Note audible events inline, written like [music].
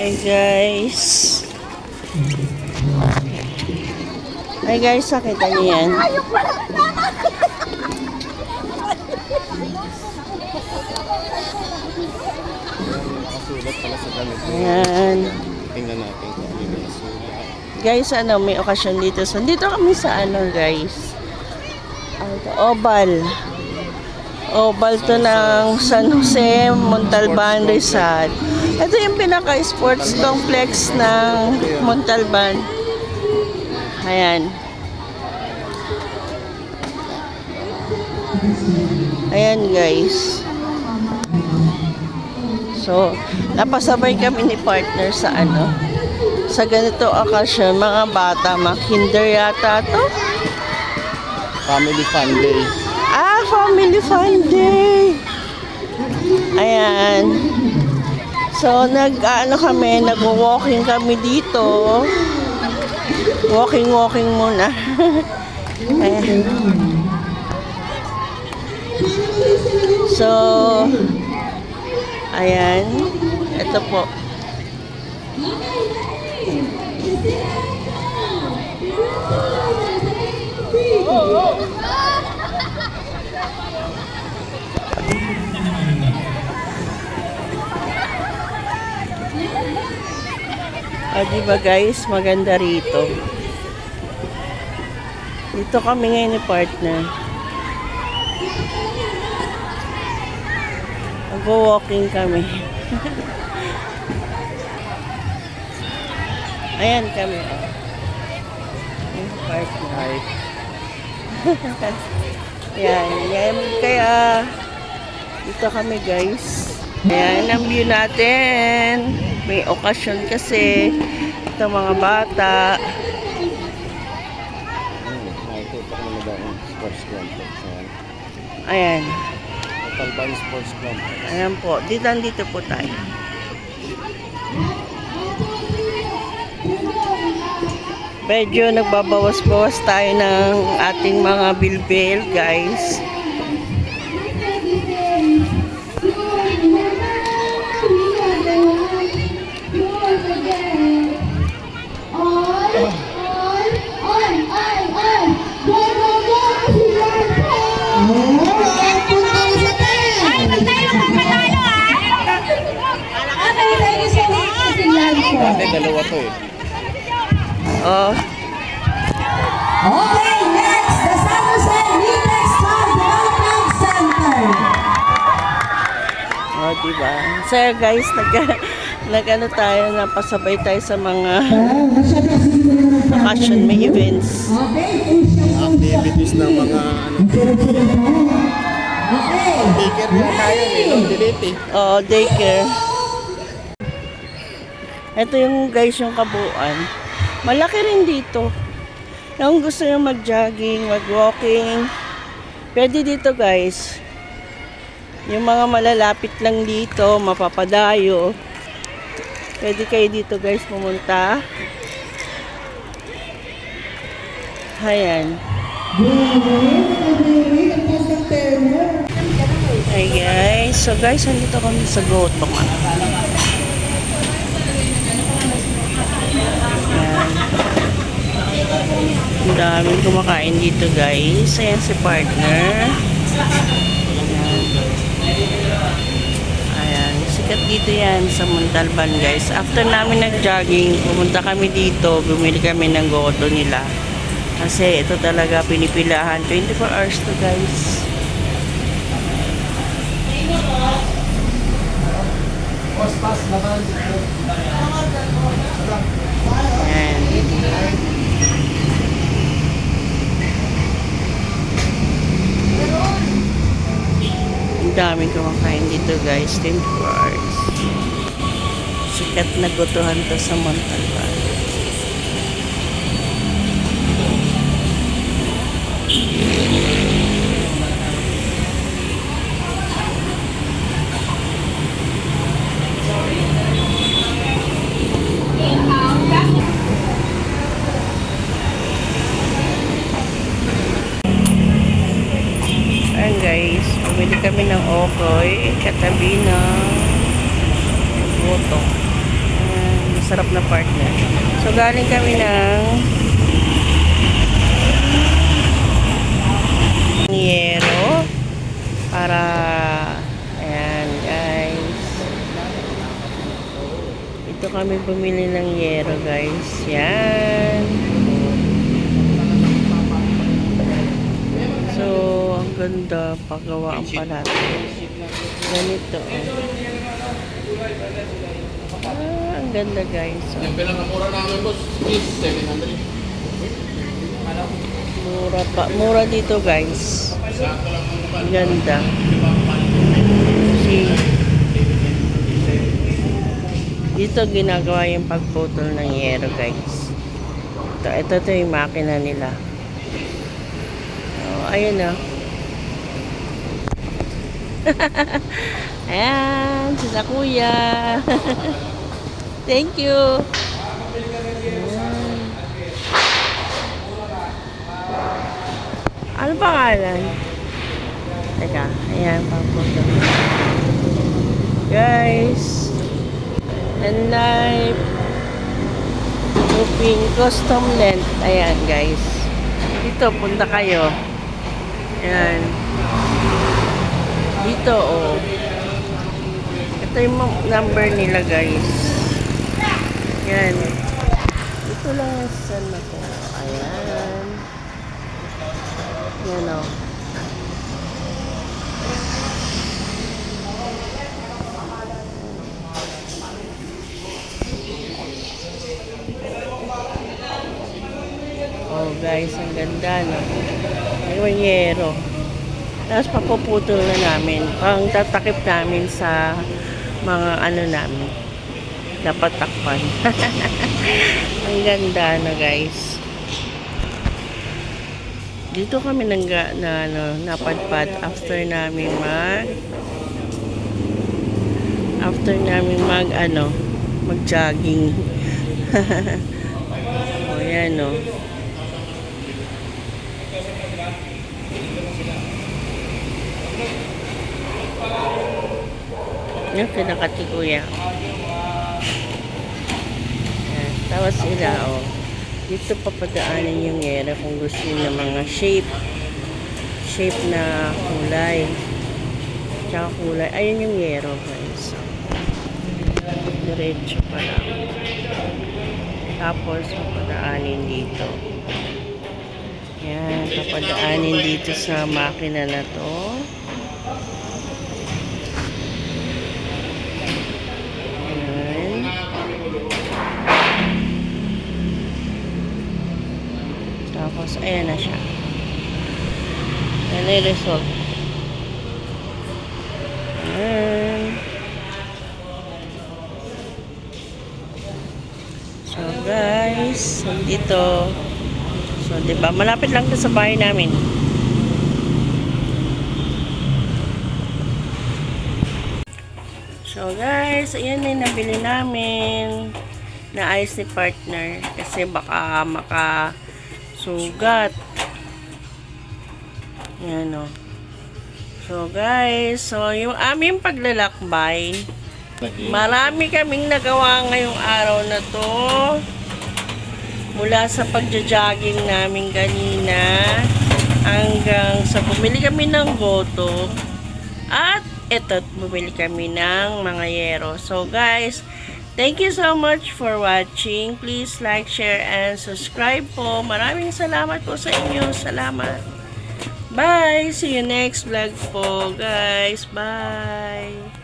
Hey guys. Hey guys, nakita niyo yan. Ayan. Tingnan natin kung. Guys, ano, may okasyon dito. So, dito kami sa ano, guys. Oval. Oval to ng San Jose Montalban Rizal. Ito yung pinaka-sports complex ng Montalban. Ayan. Ayan, guys. So, napasabay kami ni partner sa ano, sa ganito okasyon, mga bata, mga kinder yata to. Family Fun Day. Ah, family fun day. Ayan. So, nag, ano kami, nag-walking kami dito. Walking-walking muna. Ayan. [laughs] So, ayan. Ito po. [laughs] O, di ba guys, maganda rito. Dito kami ngayon ni partner. Mag-walking kami. [laughs] Ayan kami. Ayan, partner. Hi. [laughs] Yan, yan. Kaya, dito kami guys. Ayan ang view natin. May okasyon kasi. Ito mga bata. Ayan. Talban Sports Complex. Ayan po. Dito, dito po tayo. Medyo nagbabawas-bawas tayo ng ating mga bilbil, guys. To eh. Oh, Okay, next, the San Jose Litex Farm Development Center. oh, diba? So, guys, nag, [laughs] nag ano tayo, napasabay tayo sa mga fashion may events. Okay, Activities ng mga ano. Okay. Ticker na tayo eh. Long delete eh. Oo, daycare. Ito yung guys yung kabuuan. Malaki rin dito. Kung gusto nyo mag-jogging, mag-walking, pwede dito guys. Yung mga malalapit lang dito, mapapadayo. Pwede kayo dito guys pumunta. Ayan. Hi guys. So guys, andito kami sa Gotok. Ang daming kumakain dito guys. Ayan si partner. Ayan. Sikat dito yan sa Montalban guys. After namin nag-jogging, pumunta kami dito. Bumili kami ng goto nila. Kasi ito talaga pinipilahan. 24 hours to guys. Ayan. Ang daming kumakain dito guys, 24 hours. Sikat na gutuhan to sa Montalban. Ayan guys, bumili kami ng okoy, katabi ng. Ayan. masarap na partner. So, galing kami ng Yero para ayan guys ito kami bumili ng yero guys yan so ganda paggawa ang palato ganito oh. ah, ang ganda guys oh. Yung pinakamura namin boss is 700. mura pa mura dito guys ang ganda See? Dito ginagawa yung pagputol ng yero guys. Ito, ito, ito yung makina nila. Oh, ayun na. [laughs] Ayan, sila kuya. [laughs] Thank you. Ayan. Ano pangalan? Teka, ayan, pagputol. Guys, and live Looping custom length. Ayan, guys. Dito, punta kayo. Ayan. Dito, oh. Ito yung number nila, guys. Ayan. Dito lang sa na to. Ayan. Ayan, oh. Oh guys, ang ganda no. May wanyero. Tapos papuputol na namin. Pang tatakip namin sa mga ano namin. Dapat takpan. [laughs] ang ganda na guys. Dito kami nang na, ano, napadpad after namin mag after namin mag ano mag jogging. [laughs] oh yan no. Yung kinakati kuya. Yan. Tapos sila, oh. Dito papadaanin yung yera kung gusto ng mga shape. Shape na kulay. Tsaka kulay. Ayun yung yero, guys. Diretso pa lang. Tapos, papadaanin dito. Yan, papadaanin dito sa makina na to. Ayan. Tapos, ayan na siya. Ayan na yung result. Ayan. So, guys, dito. So, ba Malapit lang sa bahay namin. So guys, ayan na nabili namin na ayos ni partner kasi baka makasugat. Yan o. So guys, so yung aming paglalakbay, marami kaming nagawa ngayong araw na to. Mula sa pagja-jogging namin kanina hanggang sa bumili kami ng goto at eto, bumili kami ng mga yero. So guys, thank you so much for watching. Please like, share, and subscribe po. Maraming salamat po sa inyo. Salamat. Bye! See you next vlog po, guys. Bye!